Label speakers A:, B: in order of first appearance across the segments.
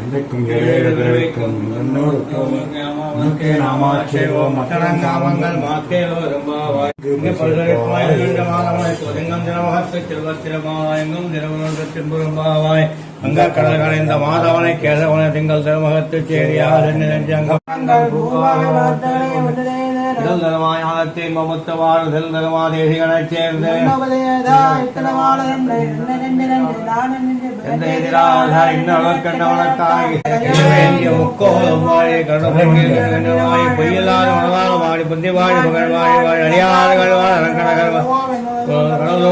A: இன்றைக்கும் ஏழைகளுக்கும் முன்னோருக்கும் உனக்கே நாமாட்சேவோம்
B: மக்களங்காமங்கள் மாத்தேலோ ரொம்பாவாய் இங்கே பல்கலைக்கழகமாய் நீண்ட மாதமாய் கொதிங்கம் தினமகத்து செல்வத்திரமாயங்கும் தினவனோடு திம்புறம்பாவாய் அங்க கடல் கடைந்த மாதவனை கேசவனை திங்கள் திருமகத்து சேரியார் நெஞ்சங்கம் இதழ் தருமாய் ஆலத்தை மமுத்தவாறு செல் தருமா தேசிகனைச் சேர்ந்து. எந்த எதிராக இன்னொரு கண்டவனத்தாய் வேண்டிய முக்கோலம் வாழி கடவுளாய் பொய்யில்லாத மனதால வாழி புத்தி வாழி புகழ் வாழி வாழி அடியார்கள் வாழ அரங்கணகர் கடவுள்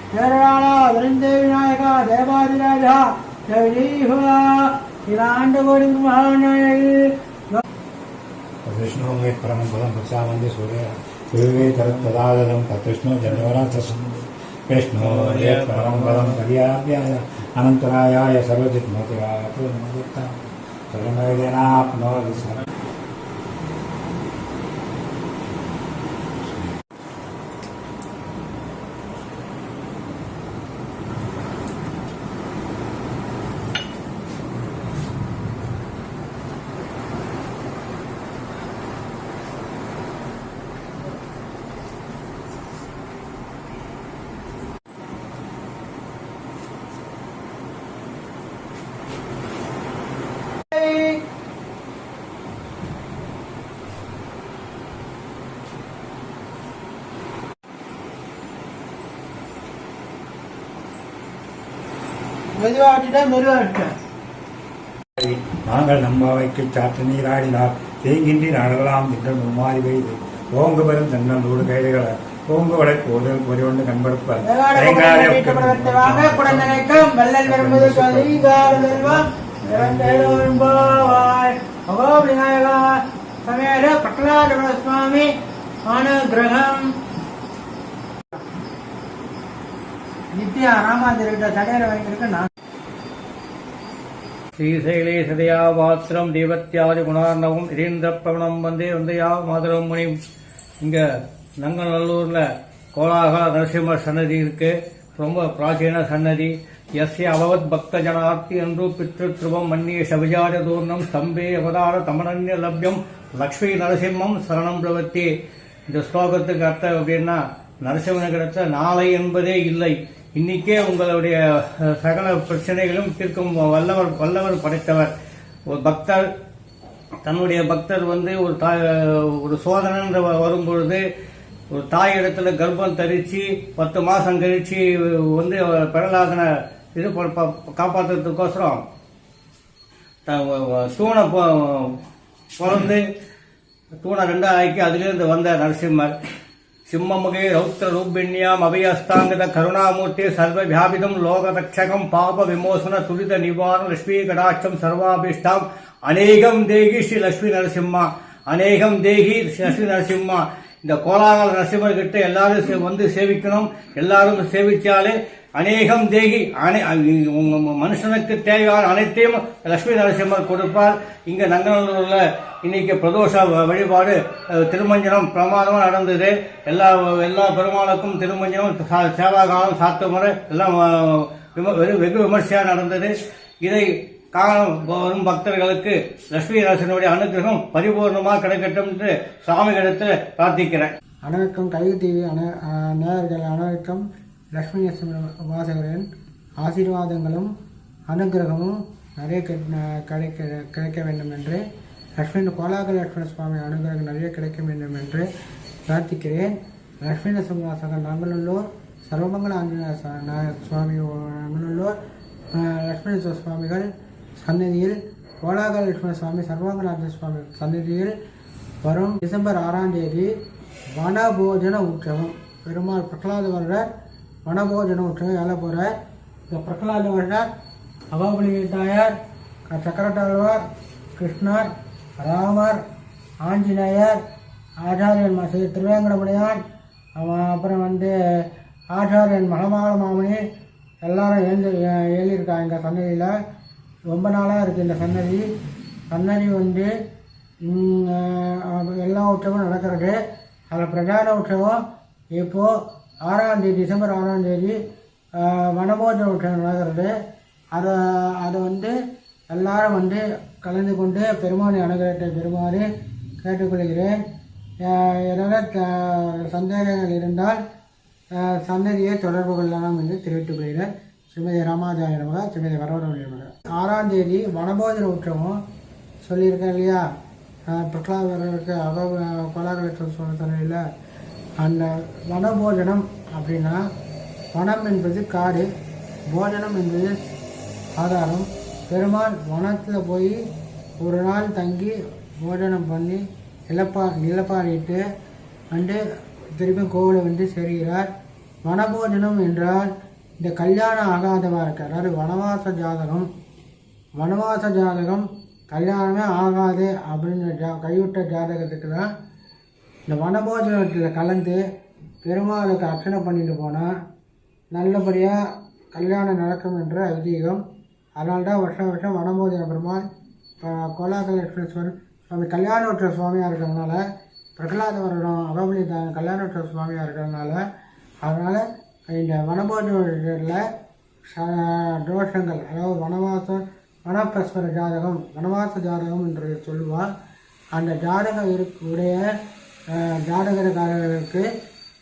C: వేరరాళ వరిందే వినాయక దేవాదిరాజ ఇలాంటి మహానాయకుడు
A: విష్ణు मे परमं पदं प्रसामन्ति सूर्य देवे तत्तदादं तत्विष्णो जन्मराजसं विष्णो ये परमं पदं पर्याप्याय अनन्तरायाय सर्वजित्मतिवाय सर्वमेव जनाप्नोति सर्वम् நாங்கள் நம்பாவைக்கு சாற்று நீராடினார் தேங்கின்றி நாடலாம் திங்கள் மும்மாறி பெய்து. ஓங்கு பெறும் தென்னந்தூடு கைதுகளை. ஓங்கு வடை போது பொறிவொன்று கண்படுப்பார்
C: வள்ளல் வரும்போது சமேத சுவாமி. அனுகிரகம். நித்யா ராமாந்திரிட்ட தடையரை வாங்கியிருக்க நான்
B: ஸ்ரீசைலே சதயா பாத்திரம் தீபத்தியாதி குணார்ணவம் இரேந்திர பிரவணம் வந்தே வந்தையா மாதரம் முனி இங்க நங்கநல்லூர்ல கோலாகல நரசிம்ம சன்னதி இருக்கு. ரொம்ப பிராச்சீன சன்னதி. எஸ்ய அவவத் பக்த ஜனார்த்தி என்று பித்ருத்ருவம் மன்னிய சவிஜார தூர்ணம் ஸ்தம்பே அவதார தமனன்ய லப்யம் லக்ஷ்மி நரசிம்மம் சரணம் பிரவத்தி இந்த ஸ்லோகத்துக்கு அர்த்தம் அப்படின்னா நரசிம்மனுக்கு நாளை என்பதே இல்லை. இன்னைக்கே உங்களுடைய சகல பிரச்சனைகளும் தீர்க்கும் வல்லவர் வல்லவர் படைத்தவர். ஒரு பக்தர் தன்னுடைய பக்தர் வந்து ஒரு தாய் ஒரு சோதனை வரும்பொழுது ஒரு தாய் இடத்துல கர்ப்பம் தரிச்சு பத்து மாசம் கழிச்சு வந்து அவர் பிரகலாதனை இது காப்பாற்றுறதுக்கோசரம் தூணை பிறந்து தூணை ரெண்டா ஆக்கி அதுலேருந்து வந்த நரசிம்மர். சிம்மமுகே ரௌத்ர ரூபிண்யாம் அபயஸ்தாங்கத கருணாமூர்த்தி சர்வ வியாபிதம் லோகதட்சகம் பாப விமோசன துரித நிவாரண லட்சுமி கடாட்சம் சர்வாபிஷ்டாம். அநேகம் தேகி ஸ்ரீ லட்சுமி நரசிம்மா. அநேகம் தேகி ஸ்ரீ லட்சுமி நரசிம்மா. இந்த கோலாகல நரசிம்மர்கிட்ட எல்லாரும் சே- வந்து சேவிக்கணும். எல்லாரும் சேவிச்சாலே அநேகம் தேகி அனை- உங்க மனுஷனுக்கு தேவையான அனைத்தையும் லட்சுமி நரசிம்மர் கொடுப்பார். இங்க நங்கநல்லூர்ல இன்னைக்கு பிரதோஷ வ- வழிபாடு திருமஞ்சனம் பிரமாதமாக நடந்தது. எல்லா எல்லா பெருமாளுக்கும் திருமஞ்சனம் சா- சேவாகாலம் சாத்து முறை எல்லாம் விம- வெகு வெகு நடந்தது. இதை காண வரும் பக்தர்களுக்கு லட்சுமி நரசிம்மனுடைய அனுகிரகம் பரிபூர்ணமாக கிடைக்கட்டும் என்று சுவாமிகளிடத்தில் பிரார்த்திக்கிறேன்.
C: அனைவருக்கும் கல்வி டிவி அன நேயர்கள் அனைவருக்கும் லக்ஷ்மி வாசகரின் ஆசீர்வாதங்களும் அனுகிரகமும் நிறைய கிடைக்க கிடைக்க வேண்டும் என்று லக்ஷ்மி கோலாக லட்சுமண சுவாமி அனுகிரகம் நிறைய கிடைக்க வேண்டும் என்று பிரார்த்திக்கிறேன். லக்ஷ்மி நரசிம்மவாசகர் நங்கநல்லூர் சர்வமங்கல ஆஞ்சநேய ச- சுவாமி நங்கநல்லூர் லக்ஷ்மி சுவாமிகள் சன்னதியில் கோலாக லட்சுமண சுவாமி சர்வாங்கநாத சுவாமி சன்னதியில் வரும் டிசம்பர் ஆறாம் தேதி வனபோஜன உற்சவம். பெருமாள் பிரகலாத வருடர் வனபோஜன உற்சவம் ஏழ போகிறார் இந்த பிரகலாத வருடர் அகாபலி தாயார் சக்கரத்தாழ்வார் கிருஷ்ணர் ராமர் ஆஞ்சநேயர் ஆச்சாரியன் ம- ஸ்ரீ திருவேங்கடமுடையான் அப்புறம் வந்து ஆச்சாரியன் மலமாள மாமணி எல்லாரும் எழுந்து எழுதியிருக்காங்க எங்கள் சன்னதியில். ரொம்ப நாளாக இருக்குது இந்த சன்னதி. சன்னதி வந்து எல்லா உற்சவமும் நடக்கிறது. அதில் பிரதான உற்சவம் இப்போது ஆறாம் தேதி டிசம்பர் ஆறாம் தேதி வனபோஜன உற்சவம் நடக்கிறது. அதை அதை வந்து எல்லாரும் வந்து கலந்து கொண்டு பெருமானை அணுகிறத்தை பெறுமாறு கேட்டுக்கொள்கிறேன். அஹ், ஏதாவது சந்தேகங்கள் இருந்தால் சந்ததியை தொடர்பு கொள்ளலாம் என்று தெரிவித்துக் கொள்கிறேன். ஸ்ரீமதி ராமாஜாய நமக ஸ்ரீமதி வரவரவழி நமக. ஆறாம் தேதி வனபோஜன உற்சவம் சொல்லியிருக்கேன் இல்லையா? அஹ், பிரகலாதருக்கு அவ கோலாகலத்தில் சொன்ன சொன்னையில் அந்த வனபோஜனம் அப்படின்னா வனம் என்பது காடு போஜனம் என்பது ஆதாரம். பெருமாள் வனத்தில் போய் ஒரு நாள் தங்கி போஜனம் பண்ணி இழப்பா இலப்பாரிட்டு அண்டு திருப்பி கோவிலை வந்து சேர்கிறார். வனபோஜனம் என்றால் இந்த கல்யாணம் ஆகாதவா இருக்க. அதாவது வனவாச ஜாதகம் வனவாச ஜாதகம் கல்யாணமே ஆகாது அப்படின்னு ஜா கைவிட்ட ஜாதகத்துக்கு தான் இந்த வனபோஜனத்தில் கலந்து பெருமாளுக்கு அர்ச்சனை பண்ணிட்டு போனால் நல்லபடியாக கல்யாணம் நடக்கும் என்ற ஐதீகம். அதனால தான் வருஷம் வருஷம் வனபோஜன பெருமாள் இப்போ கோலாகலேஸ்வரர் சுவாமி கல்யாணோற்ற சுவாமியாக இருக்கிறதுனால பிரகலாத வருடம் அகவலி தான் கல்யாணோற்ற சுவாமியாக இருக்கிறதுனால அதனால் இந்த வனபோஜனத்தில் ச- தோஷங்கள் அதாவது வனவாசம் வனப்பிரஸ்வர ஜாதகம் வனவாச ஜாதகம் என்று சொல்லுவார். அந்த ஜாதகம் இருக்கக்கூடிய உடைய ஜாதகக்காரர்களுக்கு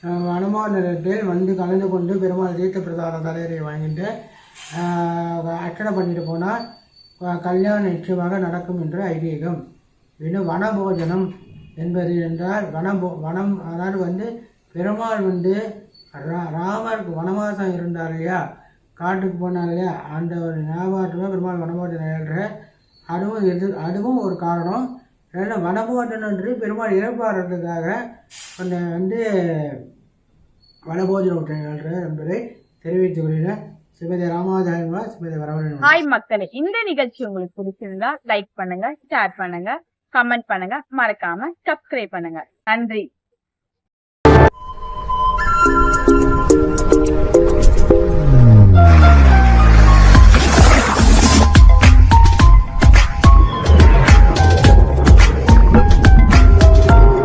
C: அஹ், நிலையத்தில் வந்து கலந்து கொண்டு பெருமாள் தீர்த்த பிரதான தலைவரை வாங்கிட்டு அர்ச்சனை பண்ணிட்டு போனால் கல்யாணம் நிச்சயமாக நடக்கும் என்று ஐதீகம். இன்னும் வனபோஜனம் என்பது என்றால் வனபோ வனம் அதாவது வந்து பெருமாள் வந்து ரா- ராமருக்கு வனவாசம் இருந்தார் இல்லையா? காட்டுக்கு போனார் இல்லையா? அந்த ஒரு ஞாபகத்துமே பெருமாள் வனபோஜனம் ஏழ்ற அதுவும் எது அதுவும் ஒரு காரணம். ஏன்னா என்று பெருமாள் இறப்பாடுறதுக்காக அந்த வந்து வனபோஜன உற்சவம் என்பதை தெரிவித்துக் கொள்கிறேன். சிவதி ராமாஜாயமா சிவதி வரவழன்
D: ஹாய் மக்களே இந்த நிகழ்ச்சி உங்களுக்கு பிடிச்சிருந்தா லைக் பண்ணுங்க ஷேர் பண்ணுங்க கமெண்ட் பண்ணுங்க மறக்காம சப்ஸ்கிரைப் பண்ணுங்க. நன்றி.